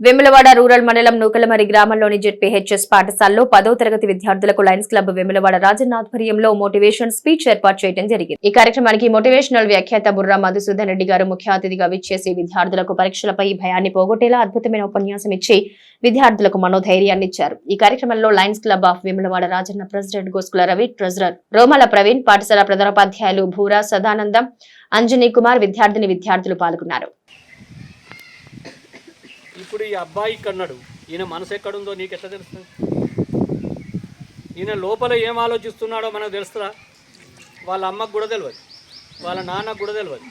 Vemulawada rural మండలం నూకలమరి గ్రామంలోని ZPHS పాఠశాలలో పదో తరగతి విద్యార్థులకు లయన్స్ క్లబ్ వెములవాడ రాజన్న ఆధ్వర్యంలో మోటివేషన్ స్పీచ్ ఏర్పాటు చేయడం జరిగింది. ఈ కార్యక్రమానికి మోటివేషనల్ వ్యాఖ్యాత బుర్రా మధుసూదన్ రెడ్డి గారు ముఖ్య అతిథిగా విచ్చేసి విద్యార్థులకు పరీక్షలపై భయాన్ని పోగొట్టేలా అద్భుతమైన ఉపన్యాసం ఇచ్చి విద్యార్థులకు మనోధైర్యాన్ని ఇచ్చారు. ఈ కార్యక్రమంలో Lions Club of Vemulawada Rajanna president Goskula Ravi treasurer Romala Praveen పాఠశాల ప్రధానోపాధ్యాయులు భూరా సదానందం అంజనీ కుమార్ విద్యార్థిని విద్యార్థులు పాల్గొన్నారు. ఇప్పుడు ఈ అబ్బాయి కన్నాడు ఈయన మనసు ఎక్కడుందో నీకు ఎట్లా తెలుస్తుంది? ఈయన లోపల ఏం ఆలోచిస్తున్నాడో మనకు తెలుస్తుందా? వాళ్ళ అమ్మకు కూడా తెలియదు వాళ్ళ నాన్నకు కూడా తెలియదు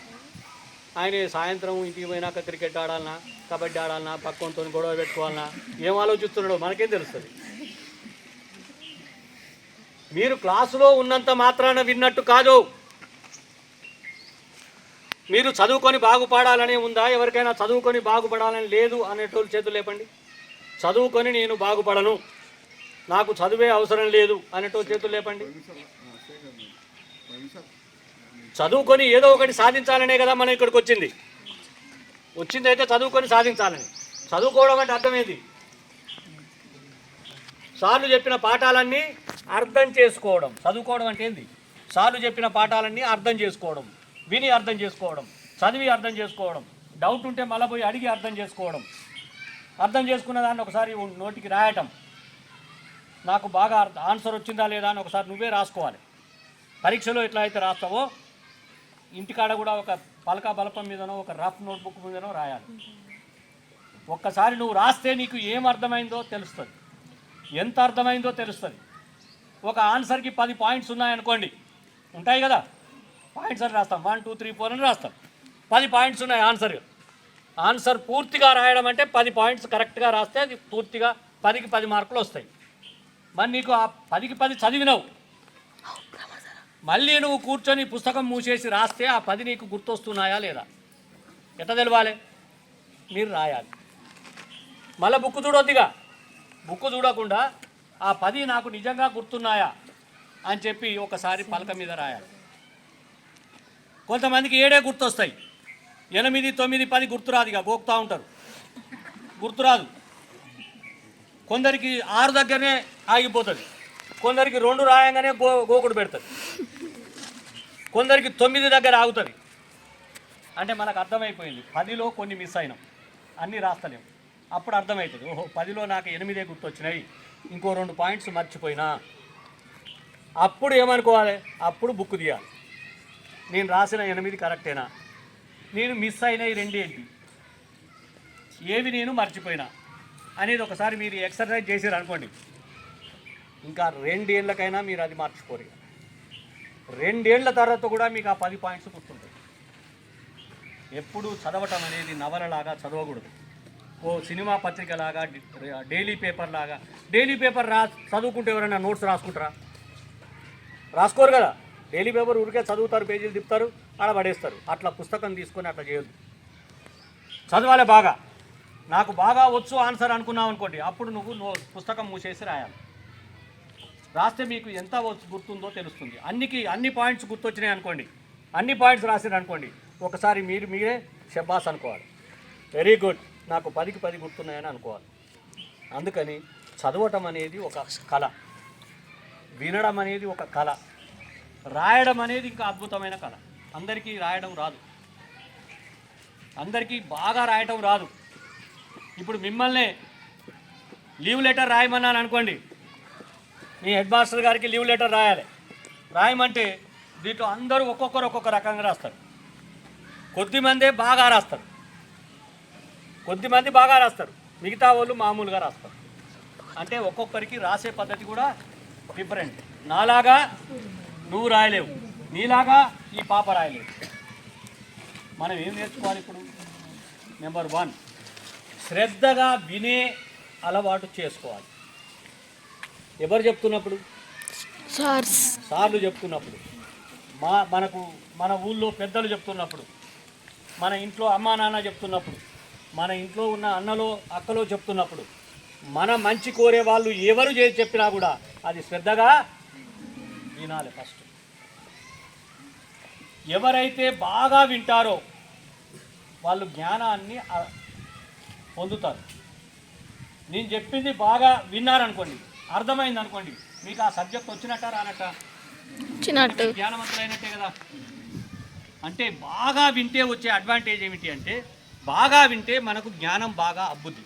ఆయన సాయంత్రం ఇంటికి పోయినాక క్రికెట్ ఆడాలనా కబడ్డీ ఆడాలనా పక్కనతో గొడవ పెట్టుకోవాలనా ఏం ఆలోచిస్తున్నాడో మనకేం తెలుస్తుంది? మీరు క్లాసులో ఉన్నంత మాత్రాన విన్నట్టు కాదు. మీరు చదువుకొని బాగుపడాలని ఉందా? ఎవరికైనా చదువుకొని బాగుపడాలని లేదు అనేటోళ్ళు చేతులు లేపండి. చదువుకొని నేను బాగుపడను. నాకు చదువే అవసరం లేదు అనేటోళ్ళు చేతులు లేపండి. చదువుకొని ఏదో ఒకటి సాధించాలనే కదా మనం ఇక్కడికి వచ్చింది. వచ్చింది అయితే చదువుకొని సాధించాలని. చదువుకోవడం అంటే అర్థం సార్లు చెప్పిన పాఠాలన్నీ అర్థం చేసుకోవడం. చదువుకోవడం అంటే ఏంది? సార్లు చెప్పిన పాఠాలన్నీ అర్థం చేసుకోవడం. విని అర్థం చేసుకోవడం చదివి అర్థం చేసుకోవడం డౌట్ ఉంటే మళ్ళీ పోయి అడిగి అర్థం చేసుకోవడం. అర్థం చేసుకున్న దాన్ని ఒకసారి నోటికి రాయటం. నాకు బాగా ఆన్సర్ వచ్చిందా లేదా అని ఒకసారి నువ్వే రాసుకోవాలి. పరీక్షలో ఎట్లా అయితే రాస్తావో ఇంటికాడ కూడా ఒక పలక బలపం మీదనో ఒక రఫ్ నోట్బుక్ మీదనో రాయాలి. ఒక్కసారి నువ్వు రాస్తే నీకు ఏం అర్థమైందో తెలుస్తుంది. ఎంత అర్థమైందో తెలుస్తుంది. ఒక ఆన్సర్కి పది పాయింట్స్ ఉన్నాయనుకోండి ఉంటాయి కదా? పాయింట్స్ అని రాస్తాం. వన్ టూ త్రీ ఫోర్ అని రాస్తాం. పది పాయింట్స్ ఉన్నాయి ఆన్సర్ ఆన్సర్ పూర్తిగా రాయడం అంటే పది పాయింట్స్ కరెక్ట్గా రాస్తే అది పూర్తిగా పదికి పది మార్కులు వస్తాయి. మరి నీకు ఆ పదికి పది చదివినావు. మళ్ళీ నువ్వు కూర్చొని పుస్తకం మూసేసి రాస్తే ఆ పది నీకు గుర్తొస్తున్నాయా లేదా? ఎంత తెలవాలి? మీరు రాయాలి. మళ్ళీ బుక్ చూడొద్దిగా. బుక్ చూడకుండా ఆ పది నాకు నిజంగా గుర్తున్నాయా అని చెప్పి ఒకసారి పలక మీద రాయాలి. కొంతమందికి ఏడే గుర్తొస్తాయి. ఎనిమిది తొమ్మిది పది గుర్తురాదు ఇక గోకుతూ ఉంటారు. గుర్తురాదు. కొందరికి ఆరు దగ్గరనే ఆగిపోతుంది. కొందరికి రెండు రాయంగానే గో గోకుడు పెడుతుంది. కొందరికి తొమ్మిది దగ్గర ఆగుతుంది. అంటే మనకు అర్థమైపోయింది. పదిలో కొన్ని మిస్ అయినాం. అన్నీ రాస్తలేము అప్పుడు అర్థమవుతుంది ఓహో పదిలో నాకు ఎనిమిదే గుర్తొచ్చినాయి. ఇంకో రెండు పాయింట్స్ మర్చిపోయినా. అప్పుడు ఏమనుకోవాలి? అప్పుడు బుక్ తీయాలి. నేను రాసిన ఎనిమిది కరెక్టేనా? నేను మిస్ అయిన ఈ ఏంటి ఏవి నేను మర్చిపోయినా? అనేది ఒకసారి మీరు ఎక్సర్సైజ్ చేసారు అనుకోండి. ఇంకా రెండేళ్ళకైనా మీరు అది మర్చిపోరు రెండేళ్ళ తర్వాత కూడా మీకు ఆ పది పాయింట్స్ గుర్తుంటాయి. ఎప్పుడు చదవటం అనేది నవలలాగా చదవకూడదు. ఓ సినిమా పత్రిక లాగా డైలీ పేపర్ లాగా డైలీ పేపర్ రా చదువుకుంటే ఎవరైనా నోట్స్ రాసుకుంటారా? రాసుకోరు కదా? డైలీ పేపర్ ఊరికే చదువుతారు పేజీలు తిప్పుతారు అలా పడేస్తారు. అట్లా పుస్తకం తీసుకొని అట్లా చేయొద్దు. చదవాలి బాగా. నాకు బాగా వచ్చు ఆన్సర్ అనుకున్నావు అనుకోండి అప్పుడు నువ్వు పుస్తకం మూసేసి రాయాలి. రాస్తే మీకు ఎంత గుర్తుందో తెలుస్తుంది. అన్నికి అన్ని పాయింట్స్ గుర్తొచ్చినాయి అనుకోండి అన్ని పాయింట్స్ రాసారు అనుకోండి ఒకసారి మీరు మీరే షబ్బాస్ అనుకోవాలి. వెరీ గుడ్ నాకు పదికి పది గుర్తున్నాయని అనుకోవాలి. అందుకని చదవటం అనేది ఒక కళ. వినడం అనేది ఒక కళ. రాయడం అనేది ఇంకా అద్భుతమైన కళ. అందరికీ రాయడం రాదు. అందరికీ బాగా రాయటం రాదు. ఇప్పుడు మిమ్మల్ని లీవ్ లెటర్ రాయమన్నాను అనుకోండి. మీ హెడ్ మాస్టర్ గారికి లీవ్ లెటర్ రాయాలి. రాయమంటే దీంట్లో అందరూ ఒక్కొక్కరు ఒక్కొక్క రకంగా రాస్తారు. కొద్దిమందే బాగా రాస్తారు. కొద్దిమంది బాగా రాస్తారు. మిగతా వాళ్ళు మామూలుగా రాస్తారు. అంటే ఒక్కొక్కరికి రాసే పద్ధతి కూడా డిఫరెంట్ నాలాగా నువ్వు రాయలేవు. నీలాగా ఈ పాప రాయలేవు మనం ఏం నేర్చుకోవాలి ఇప్పుడు? నెంబర్ వన్ శ్రద్ధగా వినే అలవాటు చేసుకోవాలి. ఎవరు చెప్తున్నప్పుడు? సార్లు చెప్తున్నప్పుడు. మా మనకు మన ఊళ్ళో పెద్దలు చెప్తున్నప్పుడు. మన ఇంట్లో అమ్మా నాన్న చెప్తున్నప్పుడు. మన ఇంట్లో ఉన్న అన్నలో అక్కలో చెప్తున్నప్పుడు. మన మంచి కోరే వాళ్ళు ఎవరు చేసి చెప్పినా కూడా అది శ్రద్ధగా వినాలి ఫస్ట్. ఎవరైతే బాగా వింటారో వాళ్ళు జ్ఞానాన్ని పొందుతారు. నేను చెప్పింది బాగా విన్నారనుకోండి అర్థమైంది అనుకోండి మీకు ఆ సబ్జెక్ట్ వచ్చినట్ట రానట్ట? వచ్చినట్టు. జ్ఞానవంతులైనట్టే కదా. అంటే బాగా వింటే వచ్చే అడ్వాంటేజ్ ఏమిటి అంటే బాగా వింటే మనకు జ్ఞానం బాగా అబ్బుద్ది.